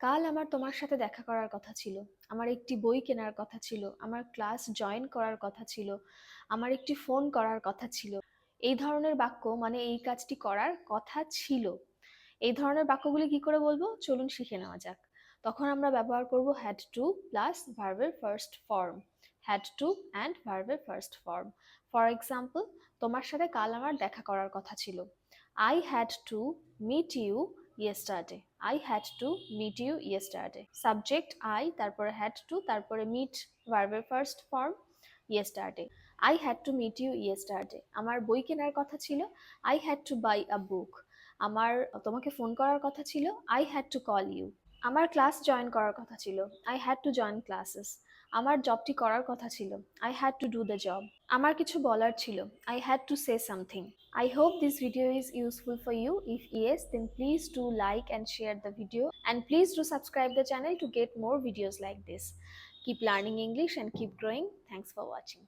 কাল আমার তোমার সাথে দেখা করার কথা ছিল। আমার একটি বই কেনার কথা ছিল। আমার ক্লাস জয়েন করার কথা ছিল। আমার একটি ফোন করার কথা ছিল। এই ধরনের বাক্য মানে এই কাজটি করার কথা ছিল। এই ধরনের বাক্যগুলি কি করে বলব? চলুন শিখে নেওয়া যাক। তখন আমরা ব্যবহার করব হ্যাড টু প্লাস ভার্বের first form had to and ভার্বের ফার্স্ট ফর্ম ফর এক্সাম্পল তোমার সাথে কাল আমার দেখা করার কথা ছিল। I had to meet you yesterday I had to meet you yesterday subject I তারপরে হ্যাড টু তারপরে মিট ভার্বের first form yesterday I had to meet you yesterday আমার বই কেনার কথা ছিল I had to buy a book আমার, তোমাকে ফোন করার কথা ছিল I had to call you আমার ক্লাস জয়েন করার কথা ছিল। I had to join classes আমার জবটি করার কথা ছিল। I had to do the job আমার কিছু বলার ছিল। I had to say something I hope this video is useful for you if yes then please do like and share the video and please do subscribe the channel to get more videos like this keep learning English and keep growing thanks for watching